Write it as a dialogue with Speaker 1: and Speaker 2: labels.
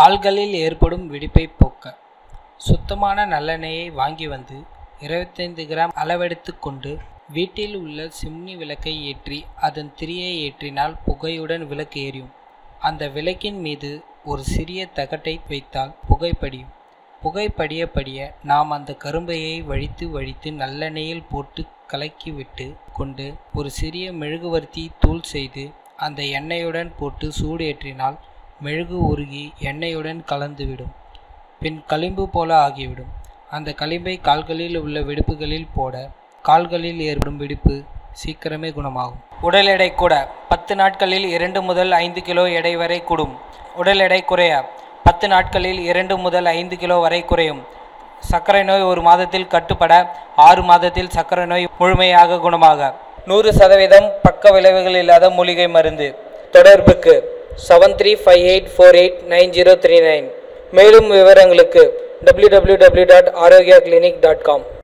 Speaker 1: கால்களில் ஏற்படும் வெடிப்பை போக்க. சுத்தமான நல்லெண்ணெயை வாங்கி வந்து இருபத்தைந்து கிராம் அளவெடுத்து கொண்டு வீட்டில் உள்ள சிம்னி விளக்கை ஏற்றி அதன் திரியை ஏற்றினால் புகையுடன் விளக்கு எரியும். அந்த விளக்கின் மீது ஒரு சிறிய தகட்டை வைத்தால் புகைப்படியும் புகைப்படிய புகை படிய படிய நாம் அந்த கரும்பையை வழித்து வழித்து நல்லெண்ணெயில் போட்டு கலக்கிவிட்டு கொண்டு ஒரு சிறிய மெழுகுவர்த்தி தூள் செய்து அந்த எண்ணெயுடன் போட்டு சூடு ஏற்றினால் மெழுகு உருகி எண்ணெயுடன் கலந்துவிடும். பின் களிம்பு போல ஆகிவிடும். அந்த களிம்பை கால்களில் உள்ள வெடிப்புகளில் போட கால்களில் ஏற்படும் வெடிப்பு சீக்கிரமே குணமாகும். உடல் எடை கூட பத்து நாட்களில் இரண்டு முதல் ஐந்து கிலோ எடை வரை கூடும். உடல் எடை குறைய பத்து நாட்களில் இரண்டு முதல் ஐந்து கிலோ வரை குறையும். சர்க்கரை நோய் ஒரு மாதத்தில் கட்டுப்பட ஆறு மாதத்தில் சர்க்கரை நோய் முழுமையாக குணமாக. நூறு சதவீதம் பக்க விளைவுகள் இல்லாத மூலிகை மருந்து. தொடர்புக்கு seven three five eight four eight nine zero three nine மேலும் விவரங்களுக்கு W W W dot Arogya clinic dot com